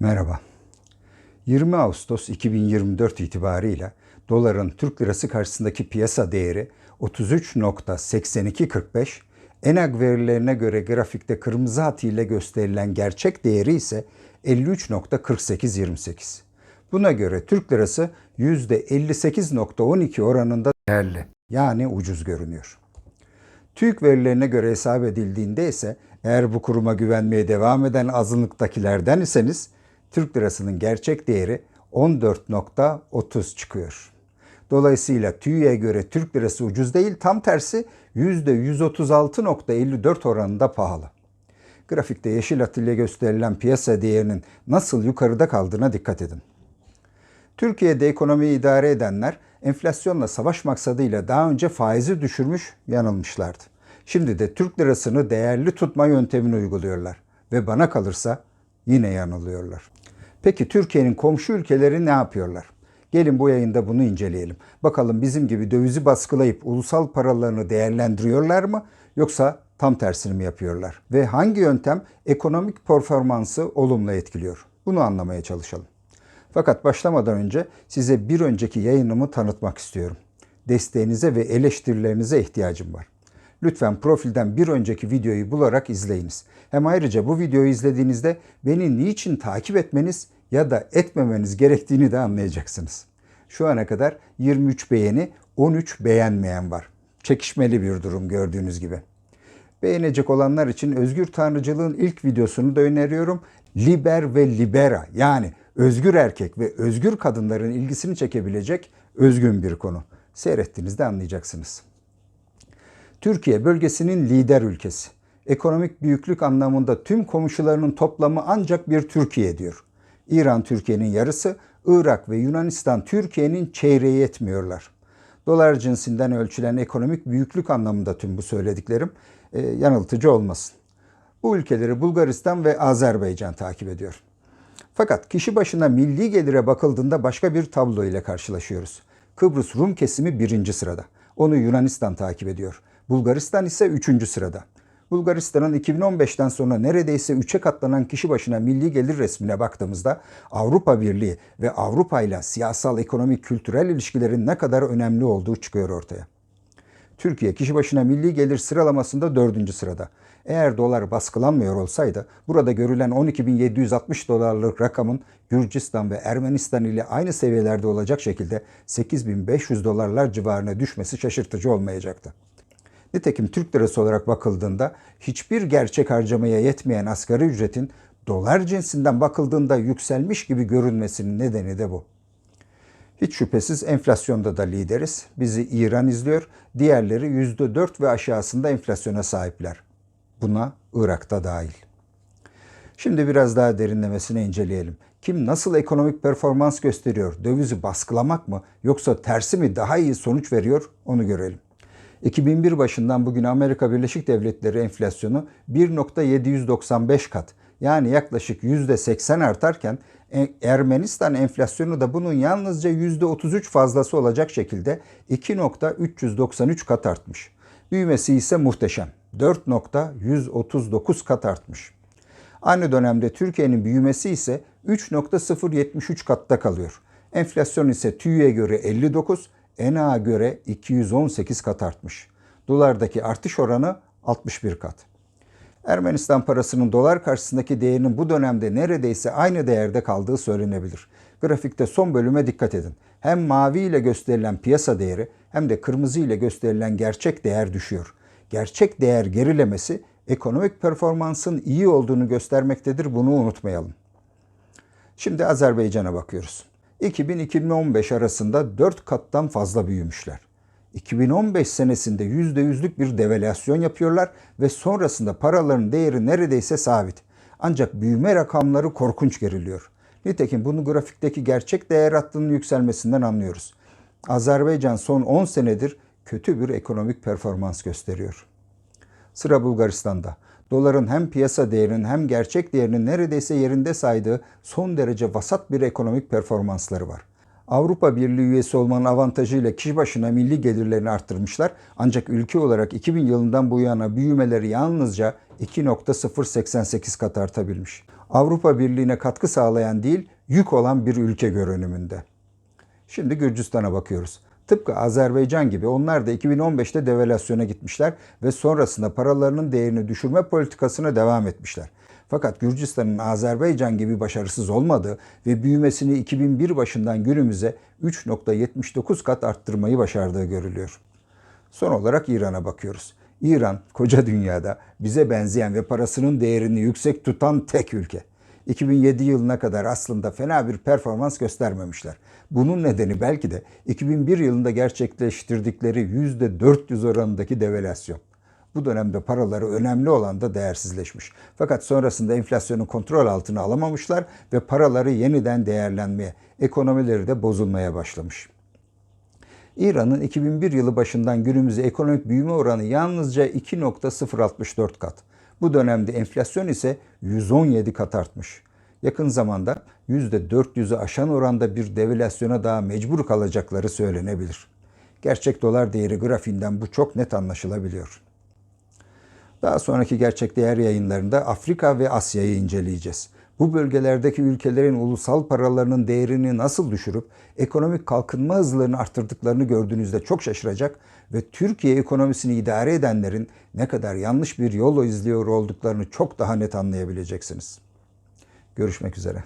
Merhaba. 20 Ağustos 2024 itibarıyla doların Türk lirası karşısındaki piyasa değeri 33.8245, ENAG verilerine göre grafikte kırmızı hat ile gösterilen gerçek değeri ise 53.4828. Buna göre Türk lirası %58.12 oranında değerli yani ucuz görünüyor. TÜİK verilerine göre hesap edildiğinde ise eğer bu kuruma güvenmeye devam eden azınlıktakilerden iseniz Türk lirasının gerçek değeri 14.30 çıkıyor. Dolayısıyla TÜİK'e göre Türk lirası ucuz değil tam tersi %136.54 oranında pahalı. Grafikte yeşil ile gösterilen piyasa değerinin nasıl yukarıda kaldığına dikkat edin. Türkiye'de ekonomiyi idare edenler enflasyonla savaş maksadıyla daha önce faizi düşürmüş, yanılmışlardı. Şimdi de Türk lirasını değerli tutma yöntemini uyguluyorlar ve bana kalırsa yine yanılıyorlar. Peki Türkiye'nin komşu ülkeleri ne yapıyorlar? Gelin bu yayında bunu inceleyelim. Bakalım bizim gibi dövizi baskılayıp ulusal paralarını değerlendiriyorlar mı yoksa tam tersini mi yapıyorlar? Ve hangi yöntem ekonomik performansı olumlu etkiliyor? Bunu anlamaya çalışalım. Fakat başlamadan önce size bir önceki yayınımı tanıtmak istiyorum. Desteğinize ve eleştirilerinize ihtiyacım var. Lütfen profilden bir önceki videoyu bularak izleyiniz. Hem ayrıca bu videoyu izlediğinizde beni niçin takip etmeniz ya da etmemeniz gerektiğini de anlayacaksınız. Şu ana kadar 23 beğeni, 13 beğenmeyen var. Çekişmeli bir durum gördüğünüz gibi. Beğenecek olanlar için Özgür Tanrıcılığın ilk videosunu da öneriyorum. Liber ve Libera yani özgür erkek ve özgür kadınların ilgisini çekebilecek özgün bir konu. Seyrettiğinizde anlayacaksınız. Türkiye bölgesinin lider ülkesi. Ekonomik büyüklük anlamında tüm komşularının toplamı ancak bir Türkiye diyor. İran Türkiye'nin yarısı, Irak ve Yunanistan Türkiye'nin çeyreği etmiyorlar. Dolar cinsinden ölçülen ekonomik büyüklük anlamında tüm bu söylediklerim e, yanıltıcı olmasın. Bu ülkeleri Bulgaristan ve Azerbaycan takip ediyor. Fakat kişi başına milli gelire bakıldığında başka bir tablo ile karşılaşıyoruz. Kıbrıs Rum kesimi birinci sırada. Onu Yunanistan takip ediyor. Bulgaristan ise üçüncü sırada. Bulgaristan'ın 2015'ten sonra neredeyse 3'e katlanan kişi başına milli gelir resmine baktığımızda Avrupa Birliği ve Avrupa ile siyasal, ekonomik, kültürel ilişkilerin ne kadar önemli olduğu çıkıyor ortaya. Türkiye kişi başına milli gelir sıralamasında dördüncü sırada. Eğer dolar baskılanmıyor olsaydı burada görülen 12.760 dolarlık rakamın Gürcistan ve Ermenistan ile aynı seviyelerde olacak şekilde 8.500 dolarlar civarına düşmesi şaşırtıcı olmayacaktı. Nitekim Türk lirası olarak bakıldığında hiçbir gerçek harcamaya yetmeyen asgari ücretin dolar cinsinden bakıldığında yükselmiş gibi görünmesinin nedeni de bu. Hiç şüphesiz enflasyonda da lideriz. Bizi İran izliyor. Diğerleri %4 ve aşağısında enflasyona sahipler. Buna Irak'ta dahil. Şimdi biraz daha derinlemesine inceleyelim. Kim nasıl ekonomik performans gösteriyor? Dövizi baskılamak mı yoksa tersi mi daha iyi sonuç veriyor? Onu görelim. 2001 başından bugün Amerika Birleşik Devletleri enflasyonu 1.795 kat yani yaklaşık %80 artarken Ermenistan enflasyonu da bunun yalnızca %33 fazlası olacak şekilde 2.393 kat artmış. Büyümesi ise muhteşem. 4.139 kat artmış. Aynı dönemde Türkiye'nin büyümesi ise 3.073 katta kalıyor. Enflasyon ise TÜİ'ye göre 59, ENA'ya göre 218 kat artmış. Dolardaki artış oranı 61 kat. Ermenistan parasının dolar karşısındaki değerinin bu dönemde neredeyse aynı değerde kaldığı söylenebilir. Grafikte son bölüme dikkat edin. Hem mavi ile gösterilen piyasa değeri hem de kırmızı ile gösterilen gerçek değer düşüyor. Gerçek değer gerilemesi ekonomik performansın iyi olduğunu göstermektedir. Bunu unutmayalım. Şimdi Azerbaycan'a bakıyoruz. 2000-2015 arasında 4 kattan fazla büyümüşler. 2015 senesinde %100'lük bir devalüasyon yapıyorlar ve sonrasında paraların değeri neredeyse sabit. Ancak büyüme rakamları korkunç geriliyor. Nitekim bunu grafikteki gerçek değer hattının yükselmesinden anlıyoruz. Azerbaycan son 10 senedir kötü bir ekonomik performans gösteriyor. Sıra Bulgaristan'da. Doların hem piyasa değerinin hem gerçek değerinin neredeyse yerinde saydığı son derece vasat bir ekonomik performansları var. Avrupa Birliği üyesi olmanın avantajıyla kişi başına milli gelirlerini arttırmışlar. Ancak ülke olarak 2000 yılından bu yana büyümeleri yalnızca 2.088 kat artabilmiş. Avrupa Birliği'ne katkı sağlayan değil, yük olan bir ülke görünümünde. Şimdi Gürcistan'a bakıyoruz. Tıpkı Azerbaycan gibi onlar da 2015'te devalüasyona gitmişler ve sonrasında paralarının değerini düşürme politikasına devam etmişler. Fakat Gürcistan'ın Azerbaycan gibi başarısız olmadığı ve büyümesini 2001 başından günümüze 3.79 kat arttırmayı başardığı görülüyor. Son olarak İran'a bakıyoruz. İran koca dünyada bize benzeyen ve parasının değerini yüksek tutan tek ülke. 2007 yılına kadar aslında fena bir performans göstermemişler. Bunun nedeni belki de 2001 yılında gerçekleştirdikleri %400 oranındaki devalüasyon. Bu dönemde paraları önemli olan da değersizleşmiş. Fakat sonrasında enflasyonu kontrol altına alamamışlar ve paraları yeniden değerlenmeye, ekonomileri de bozulmaya başlamış. İran'ın 2001 yılı başından günümüze ekonomik büyüme oranı yalnızca 2.064 kat. Bu dönemde enflasyon ise 117 kat artmış. Yakın zamanda %400'ü aşan oranda bir devalüasyona daha mecbur kalacakları söylenebilir. Gerçek dolar değeri grafiğinden bu çok net anlaşılabiliyor. Daha sonraki gerçek değer yayınlarında Afrika ve Asya'yı inceleyeceğiz. Bu bölgelerdeki ülkelerin ulusal paralarının değerini nasıl düşürüp ekonomik kalkınma hızlarını arttırdıklarını gördüğünüzde çok şaşıracak ve Türkiye ekonomisini idare edenlerin ne kadar yanlış bir yol izliyor olduklarını çok daha net anlayabileceksiniz. Görüşmek üzere.